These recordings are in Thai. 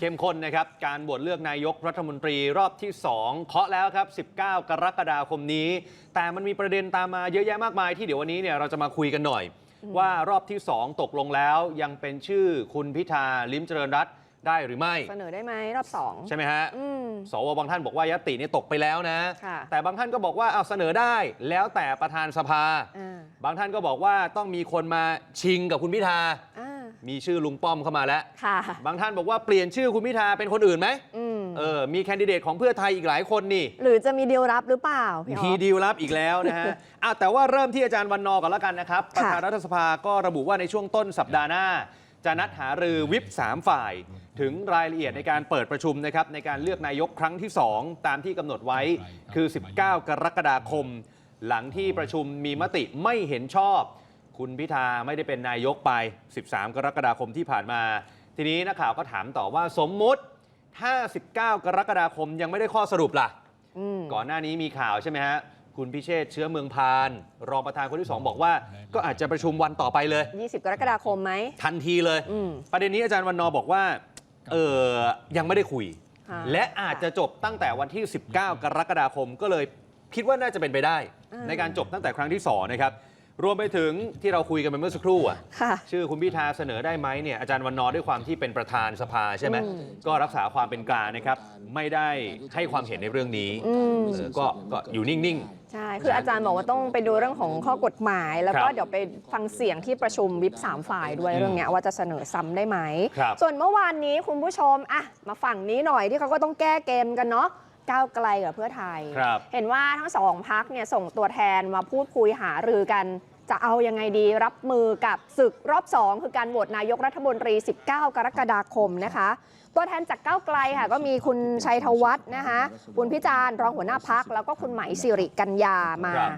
เข้มข้นนะครับ การโหวตเลือกนายกรัฐมนตรีรอบที่ 2 เคาะแล้วครับ 19 กรกฎาคมนี้ แต่มันมีประเด็นตามมาเยอะแยะมากมายที่เดี๋ยววันนี้เนี่ยเราจะมาคุยกันหน่อย ว่ารอบที่ 2 ตกลงแล้วยังเป็นชื่อคุณพิธาลิ้มเจริญรัตน์ได้หรือไม่ เสนอได้ไหมรอบสองใช่ไหมฮะอืมสวบางท่านบอกว่ายตินี่ตกไปแล้วนะค่ะแต่บางท่านก็บอกว่าเอาเสนอได้แล้วแต่ประธานสภาอ่าบางท่านก็บอกว่าต้องมีคนมาชิงกับคุณพิธาอ่า มีชื่อลุงป้อมเข้ามาแล้วค่ะบางท่านบอกว่าเปลี่ยนชื่อคุณพิธาเป็นคนอื่นไหมอืมเออ มีแคนดิเดตของเพื่อไทยอีกหลายคนนี่ หรือจะมีดีลรับหรือเปล่าพี่ออมีฟดีลลับอีกแล้วนะฮะอ้าวแต่ว่าเริ่มที่อาจารย์วันนอร์ก่อนแล้วกันนะครับ ประธานรัฐสภาก็ระบุว่าในช่วงต้นสัปดาห์หน้า จะนัดหารือวิป3ฝ่าย ถึงรายละเอียดในการเปิดประชุมนะครับในการเลือกนายกครั้งที่ 2 ตามที่กำหนดไว้คือ 19 กรกฎาคม หลังที่ประชุมมีมติไม่เห็นชอบ คุณพิธาไม่ได้เป็นนายกไป 13 กรกฎาคมที่ผ่านมา ทีนี้นักข่าวก็ถามต่อว่าสมมุติถ้า19กรกฎาคมยังไม่ได้ข้อสรุปล่ะอืมก่อนหน้านี้มีข่าวใช่ไหมฮะ คุณพิเชษฐ์เชื้อเมืองพาน รองประธานคนที่ 2 บอกว่า ก็อาจจะประชุมวันต่อไปเลย 20 กรกฎาคมไหม ทันทีเลย อืม ประเด็นนี้อาจารย์วันนอร์บอกว่าเออยังไม่ได้คุย ค่ะ และอาจจะจบตั้งแต่วันที่ 19 กรกฎาคมก็เลยคิดว่าน่าจะเป็นไปได้อ่าในการจบตั้งแต่ครั้งที่2นะครับ รวมไปถึงที่เราคุยกันไปเมื่อสักครู่อะค่ะ ชื่อคุณพิธาเสนอได้ไหมเนี่ยอาจารย์วันนอร์ด้วยความที่เป็นประธานสภาใช่ไหมอืม ก็รักษาความเป็นกลางนะครับ ไม่ได้ให้ความเห็นในเรื่องนี้อืม เออก็ก็อยู่นิ่ง ใช่ คืออาจารย์บอกว่าต้องไปดูเรื่องของข้อกฎหมาย แล้วก็ครับเดี๋ยวไปฟังเสียงที่ประชุมวิปสามฝ่ายด้วยอืมเรื่องเนี้ยว่าจะเสนอซ้ำได้ไหม ครับส่วนเมื่อวานนี้คุณผู้ชมอะมาฝั่งนี้หน่อยที่เขาก็ต้องแก้เกมกันเนาะ ก้าวไกลกับเพื่อไทย ครับเห็นว่าทั้งสองพักเนี่ยส่งตัวแทนมาพูดคุยหารือกัน จะเอายังไงดีรับมือกับศึกรอบ 2 คือการโหวตนายกรัฐมนตรี 19 กรกฎาคมนะคะ ตัวแทนจากก้าวไกลค่ะก็มีคุณชัยธวัฒน์นะคะคุณพิจารณ์รองหัวหน้าพัก แล้วก็คุณไหมสิริกัญญามาครับ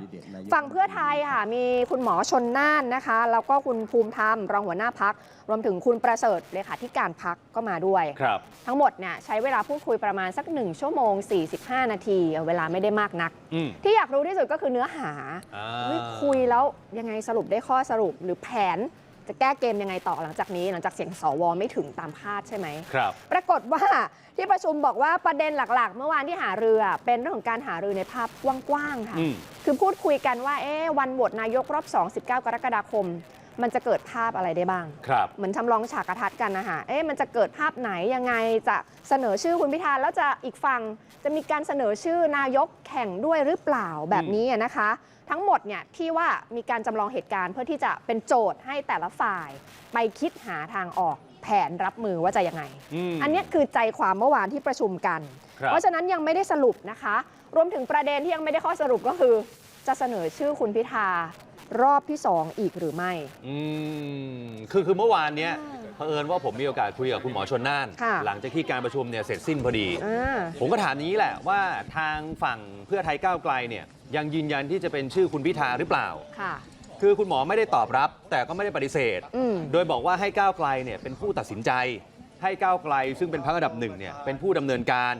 ฝั่งเพื่อไทยค่ะมีคุณหมอชนน่านนะคะ แล้วก็คุณภูมิธรรมรองหัวหน้าพัก รวมถึงคุณประเสริฐเลขาธิการพักก็มาด้วยครับทั้งหมดเนี่ยใช้เวลาพูดคุยประมาณสัก 1 ชั่วโมง 45 นาที เวลาไม่ได้มากนักอืมที่อยากรู้ที่สุดก็คือเนื้อหาอ่าเฮ้ยคุยแล้วยังไงสรุปได้ข้อสรุปหรือแผน จะแก้เกมยังไงต่อหลังจากนี้ หลังจากเสียงสวไม่ถึงตามคาดใช่ไหมครับ ปรากฏว่าที่ประชุมบอกว่าประเด็นหลักๆ เมื่อวานที่หารืออะเป็นเรื่องของการหารือในภาพกว้างๆค่ะอืมคือพูดคุยกันว่าเอ๊ะวันโหวตนายกรอบ 2 19 กรกฎาคม มันจะเกิดภาพอะไรได้บ้าง ครับ เหมือนทำลองฉากกระทัดกันนะคะเอ๊ะมันจะเกิดภาพไหนยังไงจะเสนอชื่อคุณพิธาแล้วจะอีกฝั่งจะมีการเสนอชื่อนายกแข่งด้วยหรือเปล่าแบบนี้อะนะคะ ทั้งหมดเนี่ยที่ว่ามีการจำลองเหตุการณ์เพื่อที่จะเป็นโจทย์ให้แต่ละฝ่าย ไปคิดหาทางออกแผนรับมือว่าจะยังไงอืมอันเนี้ยคือใจความเมื่อวานที่ประชุมกัน ครับ เพราะฉะนั้นยังไม่ได้สรุปนะคะ รวมถึงประเด็นที่ยังไม่ได้ข้อสรุปก็คือ จะเสนอชื่อคุณพิธา รอบที่สองอีกหรือไม่ อืมคือคือเมื่อวานเนี้ยอ่าเผอิญว่าผมมีโอกาสคุยกับคุณหมอชนน่าน ค่ะ หลังจากที่การประชุมเนี่ยเสร็จสิ้นพอดี อ่า ผมก็ถามอย่างนี้แหละว่าทางฝั่งเพื่อไทยก้าวไกลเนี่ยยังยืนยันที่จะเป็นชื่อคุณพิธาหรือเปล่า ค่ะ คือคุณหมอไม่ได้ตอบรับ แต่ก็ไม่ได้ปฏิเสธ อืม โดยบอกว่าให้ก้าวไกลเนี่ยเป็นผู้ตัดสินใจ ให้ก้าวไกลซึ่งเป็นพรรคอันดับหนึ่งเนี่ยเป็นผู้ดำเนินการ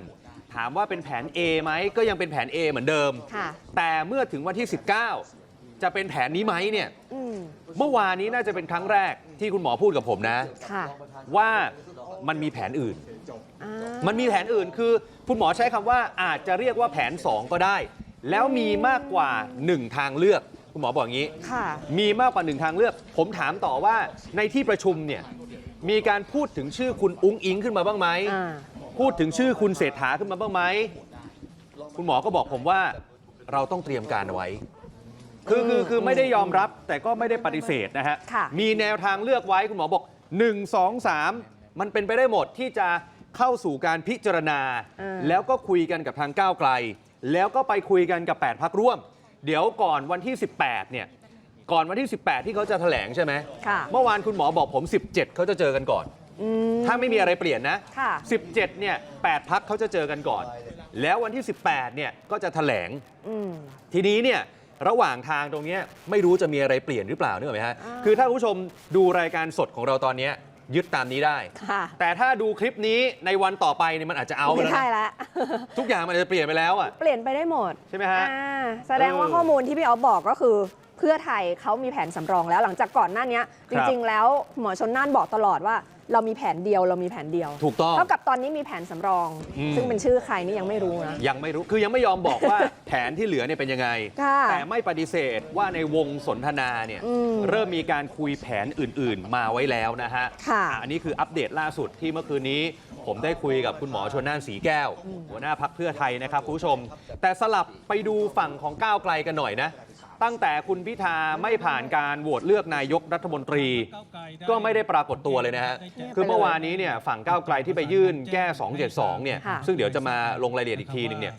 ถามว่าเป็นแผน A ไหมก็ยังเป็นแผน A เหมือนเดิม ค่ะ แต่เมื่อถึงวันที่ 19 จะเป็นแผนนี้ไหมเนี่ยอืมเมื่อวานนี้น่าจะเป็นครั้งแรกที่คุณหมอพูดกับผมนะค่ะว่ามันมีแผนอื่นอ่ามันมีแผนอื่นคือคุณหมอใช้คำว่าอาจจะเรียกว่าแผน 2 ก็ได้ แล้วมีมากกว่า 1 ทางเลือกคุณหมอบอกอย่างนี้ค่ะมีมากกว่าหนึ่งทางเลือก ผมถามต่อว่าในที่ประชุมเนี่ยมีการพูดถึงชื่อคุณอุ้งอิงขึ้นมาบ้างไหมอ่าพูดถึงชื่อคุณเศรษฐาขึ้นมาบ้างไหมคุณหมอก็บอกผมว่าเราต้องเตรียมการเอาไว้ คือคือคือไม่ได้ยอมรับแต่ก็ไม่ได้ปฏิเสธนะฮะ ค่ะ มีแนวทางเลือกไว้คุณหมอบอก 1 2 3 มันเป็นไปได้หมดที่จะเข้าสู่การพิจารณาอ่าแล้วก็คุยกันกับทางก้าวไกล แล้วก็ไปคุยกันกับ 8พักร่วม เดี๋ยวก่อนวันที่ 18 เนี่ย ก่อนวันที่ 18 ที่เขาจะแถลงใช่ไหม ค่ะเมื่อวานคุณหมอบอกผม 17 เขาจะเจอกันก่อน อืม ถ้าไม่มีอะไรเปลี่ยนนะ ค่ะ 17 เนี่ย 8พักเขาจะเจอกันก่อน แล้ววันที่ 18 เนี่ย ก็จะแถลง อืม ทีนี้เนี่ย ระหว่างทางตรงเนี้ยไม่รู้จะมีอะไรเปลี่ยนหรือเปล่านึกออกไหมฮะอ่าคือถ้าคุณผู้ชมดูรายการสดของเราตอนเนี้ยยึดตามนี้ได้ ค่ะ แต่ถ้าดูคลิปนี้ในวันต่อไปเนี่ยมันอาจจะเอาไปไม่แล้วได้นะแล้วทุกอย่างมันอาจจะเปลี่ยนไปแล้วอะ เปลี่ยนไปได้หมดใช่ไหมฮะอ่าแสดงว่าเออข้อมูลที่พี่ออฟบอกก็คือ เพื่อไทยเขามีแผนสำรองแล้วหลังจากก่อนหน้านี้คจรับริง ๆ แล้วหมอชนน่านบอกตลอดว่า เรามีแผนเดียวเรามีแผนเดียว ถูกต้อง เท่ากับตอนนี้มีแผนสำรอง อืม ซึ่งเป็นชื่อใครนี่ยังไม่รู้นะ ยังไม่รู้ คือยังไม่ยอมบอกว่า แผนที่เหลือเนี่ยเป็นยังไง ค่ะแต่ไม่ปฏิเสธว่าในวงสนทนาเนี่ยอืมเริ่มมีการคุยแผนอื่น ๆ มาไว้แล้วนะฮะค่ะ อะอันนี้คืออัปเดตล่าสุดที่เมื่อคืนนี้ ผมได้คุยกับคุณหมอชนน่านสีแก้ว หัวหน้าพักเพื่อไทยนะครับคุณผู้ชม แต่สลับไปดูฝั่งของก้าวไกลกันหน่อยนะ ตั้งแต่คุณพิธาไม่ผ่านการโหวตเลือกนายกรัฐมนตรี ก็ไม่ได้ปรากฏตัวเลยนะฮะคือเมื่อวานนี้เนี่ยฝั่งก้าวไกลที่ไปยื่นแก้ 272เนี่ยค่ะ ซึ่งเดี๋ยวจะมาลงรายละเอียดอีกทีหนึงเนี่ย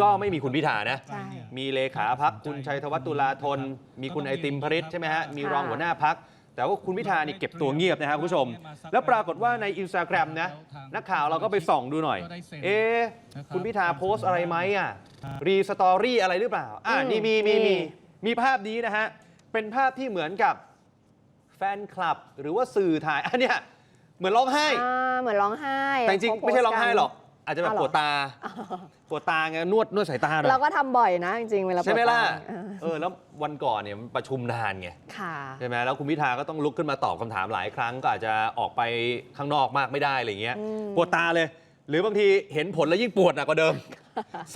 ก็ไม่มีคุณพิธานะ ใช่ มีเลขาพักคุณชัยธวัฒน์ตุลาธน มีคุณไอติมพริษใช่ไหมฮะ มีรองหัวหน้าพัก แต่ว่าคุณพิธานี่เก็บตัวเงียบนะครับคุณผู้ชม แล้วปรากฏว่าในอินสตาแกรมนะ นักข่าวเราก็ไปส่องดูหน่อย เอ๊ะคุณพิธาโพสต์อะไรไหมอะ รีสตอรี่อะไรหรือเปล่า อ่าอืมนี่มีมีมี มีมีภาพนี้นะฮะ เป็นภาพที่เหมือนกับแฟนคลับหรือว่าสื่อถ่ายอันเนี้ยเหมือนร้องไห้ อ่าเหมือนร้องไห้แต่จริงเขาๆโพสต์ไม่ใช่ร้องไห้หรอก อาจจะแบบอ้าวเหรอปวดตาปวดตาไงนวดนวดสายตาหน่เราอยก็ทำบ่อยนะ จริงๆเวลาใช่ไหมล่ะปวดตาเออเออ แล้ววันก่อนเนี่ยมันประชุมนานไง ค่ะ ใช่ไหมแล้วคุณพิธาก็ต้องลุกขึ้นมาตอบคำถามหลายครั้ง ก็อาจจะออกไปข้างนอกมากไม่ได้อะไรเงี้ย อืม ปวดตาเลย หรือบางทีเห็นผลแล้วยิ่งปวดหนักกว่าเดิม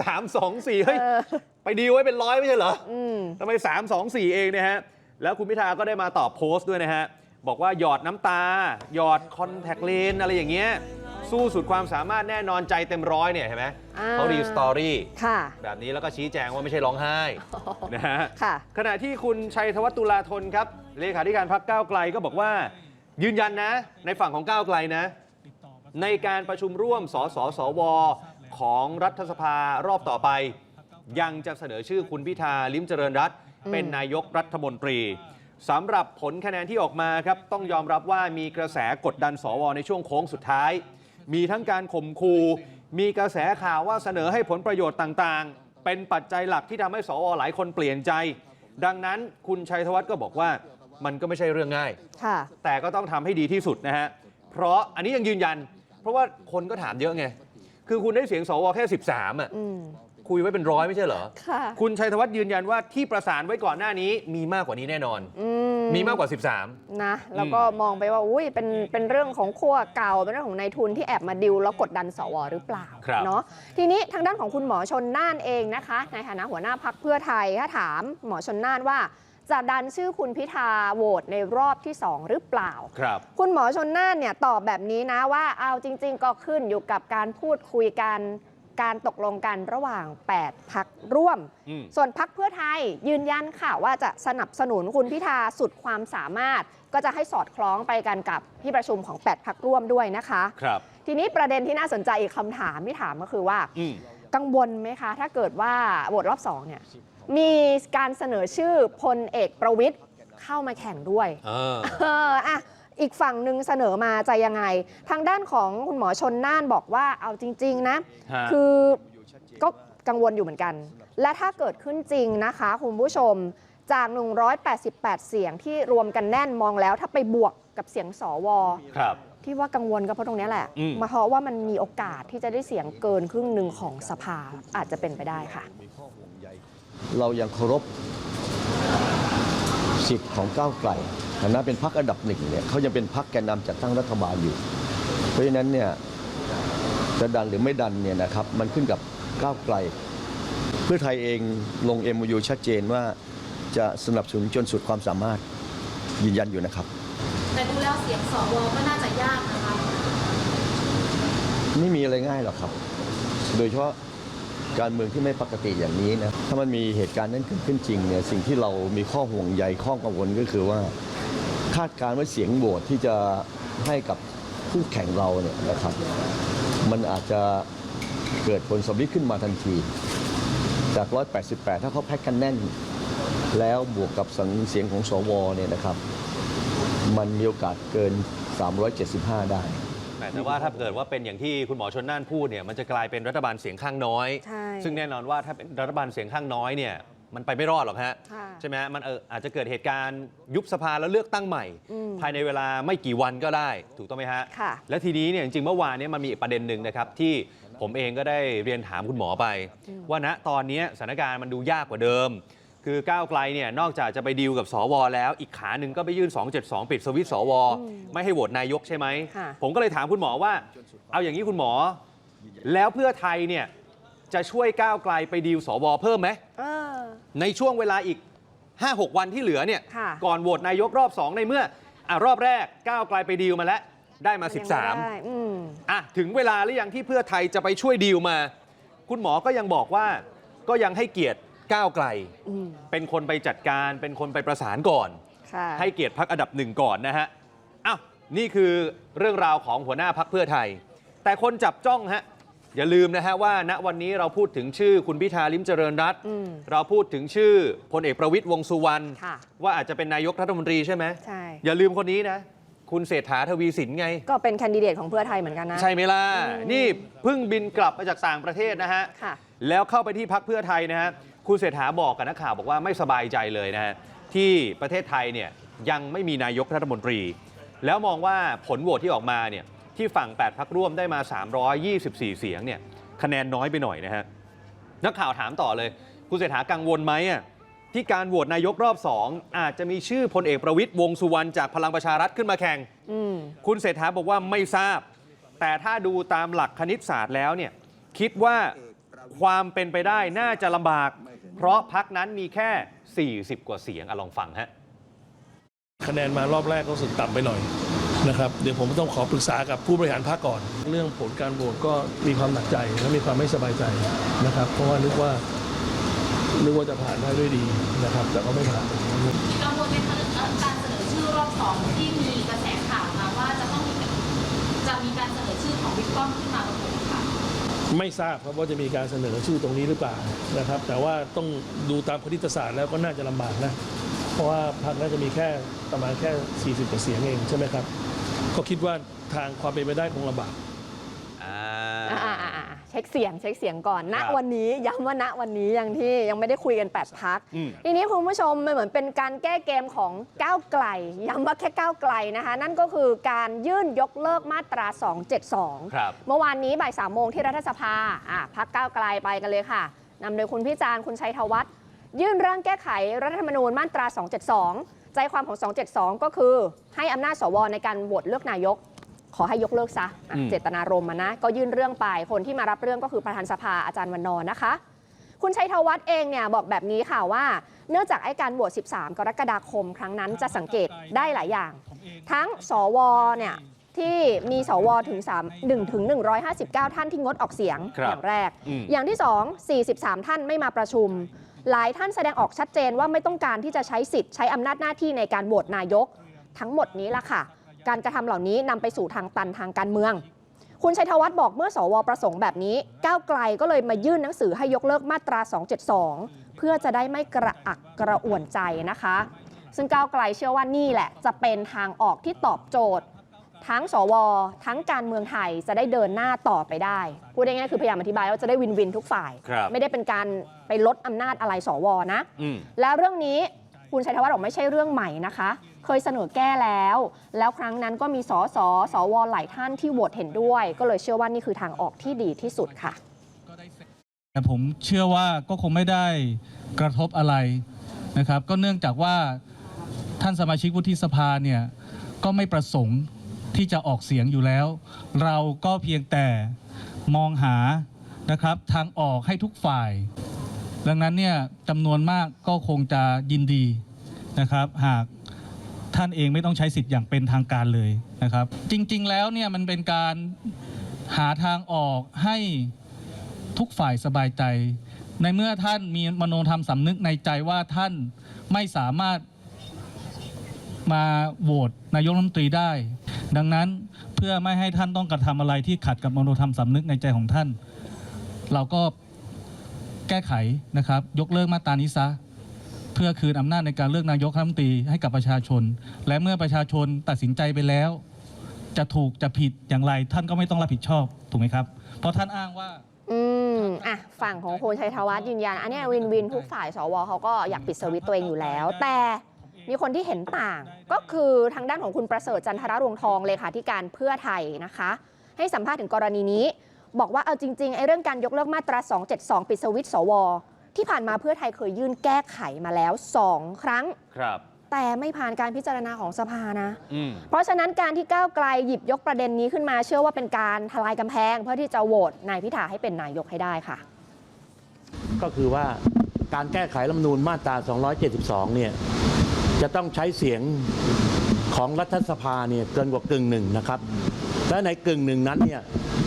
สามสองสี่เฮ้ยเออไปดีลไว้เป็นร้อยไม่ใช่เหรออืมทำไม3 2 4เองเนี่ยฮะ แล้วคุณพิธาก็ได้มาตอบโพสต์ด้วยนะฮะ บอกว่าหยอดน้ำตา หยอดคอนแทคเลนอะไรอย่างเงี้ย สู้สุดความสามารถแน่นอนใจเต็มร้อยเนี่ยเห็นไหมอ่าเขารีสตอรี่ค่ะแบบนี้แล้วก็ชี้แจงว่าไม่ใช่ร้องไห้นะฮะค่ะขณะที่คุณชัยธวัฒน์ตุลาธนครับเลขาธิการพรรคก้าวไกลก็บอกว่า ยืนยันนะ ในฝั่งของก้าวไกลนะ ในการประชุมร่วมสสสว ของรัฐสภารอบต่อไป ยังจะเสนอชื่อคุณพิธาลิ้มเจริญรัตน์เป็นนายกรัฐมนตรีสำหรับผลคะแนนที่ออกมาครับต้องยอมรับว่ามีกระแสกดดันสวในช่วงโค้งสุดท้าย มีทั้งการข่มขู่มีกระแสข่าวว่าเสนอให้ผลประโยชน์ต่างๆ เป็นปัจจัยหลักที่ทำให้สวหลายคนเปลี่ยนใจ ดังนั้นคุณชัยธวัฒน์ก็บอกว่ามันก็ไม่ใช่เรื่องง่ายค่ะแต่ก็ต้องทำให้ดีที่สุดนะฮะ เพราะอันนี้ยังยืนยัน เพราะว่าคนก็ถามเยอะไง คือคุณได้เสียงสวแค่ 13อะอืมคุยไว้เป็นร้อยไม่ใช่เหรอค่ะคุณชัยธวัฒน์ยืนยันว่าที่ประสานไว้ก่อนหน้านี้มีมากกว่านี้แน่นอนอืมีมากกว่า 13 นะ แล้วก็มองไปว่าอุ้ยเป็นเป็นเรื่องของขั้วเก่า เป็นเรื่องของนายทุนที่แอบมาดิวแล้วกดดันสวหรือเปล่าครับเนาะทีนี้ทางด้านของคุณหมอชนน่านเองนะคะ ในฐานะหัวหน้าพักเพื่อไทยถ้าถามหมอชนน่านว่า จะดันชื่อคุณพิธาโหวตในรอบที่ 2 หรือเปล่า ครับ คุณหมอชนน่านเนี่ยตอบแบบนี้นะว่าเอาจริง ๆ ก็ขึ้นอยู่กับการพูดคุยกันการตกลงกันระหว่าง 8 พักร่วม อืม ส่วนพักเพื่อไทยยืนยันค่ะว่าจะสนับสนุนคุณพิธาสุดความสามารถ ก็จะให้สอดคล้องไปกันกับที่ประชุมของ 8 พักร่วมด้วยนะคะ ครับ ทีนี้ประเด็นที่น่าสนใจอีกคำถามที่ถามก็คือว่า อืม กังวลไหมคะ ถ้าเกิดว่าโหวตรอบสองเนี่ยมีการเสนอชื่อพลเอกประวิทย์เข้ามาแข่งด้วยเออเอออะอีกฝั่งหนึ่งเสนอมาจะยังไง ทางด้านของคุณหมอชนน่านบอกว่าเอาจริง ๆ นะ ฮะ คือก็กังวลอยู่เหมือนกัน และถ้าเกิดขึ้นจริงนะคะ คุณผู้ชมจาก 188 เสียงที่รวมกันแน่นมองแล้ว ถ้าไปบวกกับเสียงสวครับ ที่ว่ากังวลก็เพราะตรงเนี้ยแหละอืมมาเพราะว่ามันมีโอกาสที่จะได้เสียงเกินครึ่งหนึ่งของสภาอาจจะเป็นไปได้ค่ะ เรายังเคารพสิทธิ์ของก้าวไกลฐานะเป็นพรรคอันดับหนึ่งเนี่ยเขายังเป็นพรรคแกนนำจัดตั้งรัฐบาลอยู่ เพราะฉะนั้นเนี่ยจะดันหรือไม่ดันเนี่ยนะครับมันขึ้นกับก้าวไกล เพื่อไทยเองลง MOU ชัดเจนว่าจะสนับสนุนจนสุดความสามารถยืนยันอยู่นะครับ แต่ดูแล้วเสียงสวก็น่าจะยากนะคะไม่มีอะไรง่ายหรอกครับ โดยเฉพาะการเมืองที่ไม่ปกติอย่างนี้นะ ถ้ามันมีเหตุการณ์นั้นเกิดขึ้นจริงเนี่ย สิ่งที่เรามีข้อห่วงใยข้อกังวลก็คือว่า คาดการณ์ว่าเสียงโหวตที่จะให้กับคู่แข่งเราเนี่ยนะครับ มันอาจจะเกิดผลสำลิดขึ้นมาทันที จาก 188 ถ้าเขาแพ็กกันแน่น แล้วบวกกับสังเสียงของสวเนี่ยนะครับ มันมีโอกาสเกิน 375 ได้ แต่ว่าถ้าเกิดว่าเป็นอย่างที่คุณหมอชนน่านพูดเนี่ยมันจะกลายเป็นรัฐบาลเสียงข้างน้อย ใช่ ซึ่งแน่นอนว่าถ้าเป็นรัฐบาลเสียงข้างน้อยเนี่ยมันไปไม่รอดหรอกฮะค่ะ ใช่ไหมฮะมันเอออาจจะเกิดเหตุการณ์ยุบสภาแล้วเลือกตั้งใหม่ อืม ภายในเวลาไม่กี่วันก็ได้ ถูกต้องไหมฮะ ค่ะ และทีนี้เนี่ยจริงๆเมื่อวานเนี้มันมีอีกประเด็นหนึ่งนะครับที่ผมเองก็ได้เรียนถามคุณหมอไป ว่าณตอนนี้สถานการณ์มันดูยากกว่าเดิม คือก้าวไกลเนี่ยนอกจากจะไปดีลกับสวแล้ว อีกขาหนึ่งก็ไปยื่น 272 ปิดสวิตช์สว ไม่ให้โหวตนายกใช่ไหมค่ะผมก็เลยถามคุณหมอว่า เอาอย่างนี้คุณหมอ แล้วเพื่อไทยเนี่ยจะช่วยก้าวไกลไปดีลสวเพิ่มไหมเออในช่วงเวลาอีก 5-6 วันที่เหลือเนี่ยค่ะก่อนโหวตนายกรอบ 2 ในเมื่ออะรอบแรกก้าวไกลไปดีลมาแล้วได้มายังไม่ได้13อืมอะถึงเวลาหรือยังที่เพื่อไทยจะไปช่วยดีลมา คุณหมอก็ยังบอกว่าก็ยังให้เกียรติ ก้าวไกล อืมเป็นคนไปจัดการเป็นคนไปประสานก่อน ค่ะให้เกียรติพักอันดับหนึ่งก่อนนะฮะ อ้าว นี่คือเรื่องราวของหัวหน้าพักเพื่อไทย แต่คนจับจ้องฮะ อย่าลืมนะฮะว่าณวันนี้เราพูดถึงชื่อคุณพิธาลิมเจริญรัตน์อืม เราพูดถึงชื่อพลเอกประวิตยวงษ์สุวรรณค่ะ ว่าอาจจะเป็นนายกรัฐมนตรีใช่ไหม ใช่ อย่าลืมคนนี้นะ คุณเศรษฐาทวีสินไง ก็เป็นแคนดิเดตของเพื่อไทยเหมือนกันนะ ใช่ไหมล่ะอืมนี่เพิ่งบินกลับมาจากต่างประเทศนะฮะ ค่ะ แล้วเข้าไปที่พักเพื่อไทยนะฮะ คุณเศรษฐาบอกกับนักข่าวบอกว่าไม่สบายใจเลยนะฮะที่ประเทศไทยเนี่ยยังไม่มีนายกรัฐมนตรี แล้วมองว่าผลโหวตที่ออกมาเนี่ยที่ฝั่ง 8พักร่วมได้มา 324 เสียงเนี่ยคะแนนน้อยไปหน่อยนะฮะนักข่าวถามต่อเลย คุณเศรษฐากังวลไหมอะที่การโหวตนายกรอบ2อาจจะมีชื่อพลเอกประวิตยวงษ์สุวรรณจากพลังประชารัฐขึ้นมาแข่งอืมคุณเศรษฐาบอกว่าไม่ทราบ แต่ถ้าดูตามหลักคณิตศาสตร์แล้วเนี่ยคิดว่าความเป็นไปได้น่าจะลำบาก เพราะพักนั้นมีแค่ 40 กว่าเสียงอะลองฟังฮะคะแนนมารอบแรกก็รู้สึกต่ำไปหน่อยนะครับเดี๋ยวผมต้องขอปรึกษากับผู้บริหารพรรคก่อน เรื่องผลการโหวตก็มีความหนักใจและมีความไม่สบายใจนะครับ เพราะว่านึกว่านึกว่าจะผ่านได้ด้วยดีนะครับ แต่ก็ไม่ผ่านกังวลไหมคะเรื่องการเสนอชื่อรอบสองที่มีกระแสข่าวมาว่าจะต้องมีจะมีการเสนอชื่อของบิ๊กป้อมขึ้นมาประกบค่ะ ไม่ทราบครับว่าจะมีการเสนอชื่อตรงนี้หรือเปล่านะครับ แต่ว่าต้องดูตามคณิตศาสตร์แล้วก็น่าจะลำบากนะ เพราะว่าพรรคน่าจะมีแค่ประมาณแค่ 40กว่าเสียงเองใช่ไหมครับ ก็คิดว่าทางความเป็นไปได้คงลำบาก อ่าอ่าๆๆๆเช็คเสียงเช็คเสียงก่อนณครับวันนี้ย้ำว่าณวันนี้ยังที่ยังไม่ได้คุยกัน 8 พัก อืม ทีนี้คุณผู้ชมมันเหมือนเป็นการแก้เกมของก้าวไกล ย้ำว่าแค่ก้าวไกลนะคะ นั่นก็คือการยื่นยกเลิกมาตรา 272 ครับ เมื่อวานนี้บ่ายสามโมงที่รัฐสภาอะพักก้าวไกลไปกันเลยค่ะนำโดยคุณพิจารณ์คุณชัยธวัฒน์ยื่นร่างแก้ไขรัฐธรรมนูญมาตรา 272 ใจความของ 272 ก็คือให้อำนาจสวในการโหวตเลือกนายก ขอให้ยกเลิกซะอะอืม เจตนารมณ์อะนะ ก็ยื่นเรื่องไป คนที่มารับเรื่องก็คือประธานสภาอาจารย์วันนอร์นะคะ คุณชัยธวัฒน์เองเนี่ยบอกแบบนี้ค่ะว่า เนื่องจากไอ้การโหวต 13 กรกฎาคม ครั้งนั้นจะสังเกตได้หลายอย่าง ทั้งสวเนี่ยที่มีสวถึง3 1ถึง159 ท่านที่งดออกเสียงครับอย่างแรก อืม อย่างที่ 2 43 ท่านไม่มาประชุม หลายท่านแสดงออกชัดเจนว่าไม่ต้องการที่จะใช้สิทธิ์ใช้อำนาจหน้าที่ในการโหวตนายก ทั้งหมดนี้ล่ะค่ะ การกระทำเหล่านี้นำไปสู่ทางตันทางการเมือง คุณชัยธวัฒน์บอกเมื่อสวประสงค์แบบนี้ก้าวไกลก็เลยมายื่นหนังสือให้ยกเลิกมาตรา 272 เพื่อจะได้ไม่กระอักกระอ่วนใจนะคะ ซึ่งก้าวไกลเชื่อว่านี่แหละ จะเป็นทางออกที่ตอบโจทย์ ทั้งสว ทั้งการเมืองไทยจะได้เดินหน้าต่อไปได้ พูดง่ายๆคือพยายามอธิบายว่าจะได้วินวินทุกฝ่ายครับไม่ได้เป็นการไปลดอำนาจอะไรสวนะอืมแล้วเรื่องนี้คุณชัยธวัฒน์บอกไม่ใช่เรื่องใหม่นะคะ เคยเสนอแก้แล้ว แล้วครั้งนั้นก็มีสสสวหลายท่านที่โหวตเห็นด้วย ก็เลยเชื่อว่านี่คือทางออกที่ดีที่สุดค่ะแต่ผมเชื่อว่าก็คงไม่ได้กระทบอะไรนะครับ ก็เนื่องจากว่าท่านสมาชิกวุฒิสภาเนี่ยก็ไม่ประสงค์ที่จะออกเสียงอยู่แล้ว เราก็เพียงแต่มองหานะครับทางออกให้ทุกฝ่าย ดังนั้นเนี่ยจำนวนมากก็คงจะยินดีนะครับ หาก ท่านเองไม่ต้องใช้สิทธิ์อย่างเป็นทางการเลยนะครับ จริงๆแล้วเนี่ยมันเป็นการหาทางออกให้ทุกฝ่ายสบายใจ ในเมื่อท่านมีมโนธรรมสำนึกในใจว่าท่านไม่สามารถมาโหวตนายกรัฐมนตรีได้ ดังนั้นเพื่อไม่ให้ท่านต้องกระทำอะไรที่ขัดกับมโนธรรมสำนึกในใจของท่าน เราก็แก้ไขนะครับ ยกเลิกมาตรานี้ซะ เพื่อคืนอำนาจในการเลือกนายกรัฐมนตรีให้กับประชาชน และเมื่อประชาชนตัดสินใจไปแล้ว จะถูกจะผิดอย่างไร ท่านก็ไม่ต้องรับผิดชอบถูกไหมครับ เพราะท่านอ้างว่า อืมอะฝั่งของคุณชัยธวัฒน์ยืนยัน อันเนี้ยวินวินทุกฝ่ายสวเขาก็อยากปิดสวิตช์ตัวเองอยู่แล้ว แต่มีคนที่เห็นต่างก็คือทางด้านของคุณประเสริฐจันทรรวงทองเลขาธิการเพื่อไทยนะคะ ให้สัมภาษณ์ถึงกรณีนี้ บอกว่าเอาจริงๆไอ้เรื่องการยกเลิกมาตรา 272 ปิดสวิตช์สว ที่ผ่านมาเพื่อไทยเคยยื่นแก้ไขมาแล้ว2ครั้ง ครับ แต่ไม่ผ่านการพิจารณาของสภานะ อืม เพราะฉะนั้นการที่ก้าวไกลหยิบยกประเด็นนี้ขึ้นมา เชื่อว่าเป็นการทลายกำแพง เพื่อที่จะโหวตนายพิธาให้เป็นนายกให้ได้ค่ะ ก็คือว่าการแก้ไขรัฐธรรมนูญมาตรา 272 เนี่ย จะต้องใช้เสียงของรัฐสภาเนี่ยเกินกว่ากึ่งหนึ่งนะครับ และในกึ่งหนึ่งนั้นเนี่ย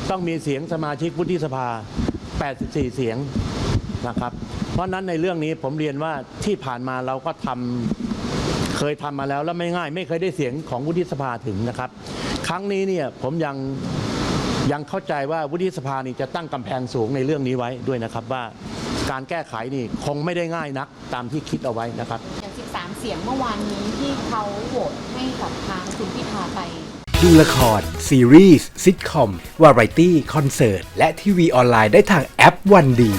ต้องมีเสียงสมาชิกวุฒิสภา 84 เสียงนะครับ เพราะฉะนั้นในเรื่องนี้ผมเรียนว่าที่ผ่านมาเราก็ทำเคยทำมาแล้วแล้วไม่ง่าย ไม่เคยได้เสียงของวุฒิสภาถึงนะครับ ครั้งนี้เนี่ยผมยังยังเข้าใจว่าวุฒิสภานี่จะตั้งกำแพงสูงในเรื่องนี้ไว้ด้วยนะครับว่าการแก้ไขนี่คงไม่ได้ง่ายนักตามที่คิดเอาไว้นะครับ อย่าง 13 เสียงเมื่อวานนี้ที่เขาโหวตให้กับทางคุณพิธาไป ดูละคร ซีรีส์ซิทคอม วาไรตี้ คอนเสิร์ต และทีวีออนไลน์ได้ทางแอปวันดี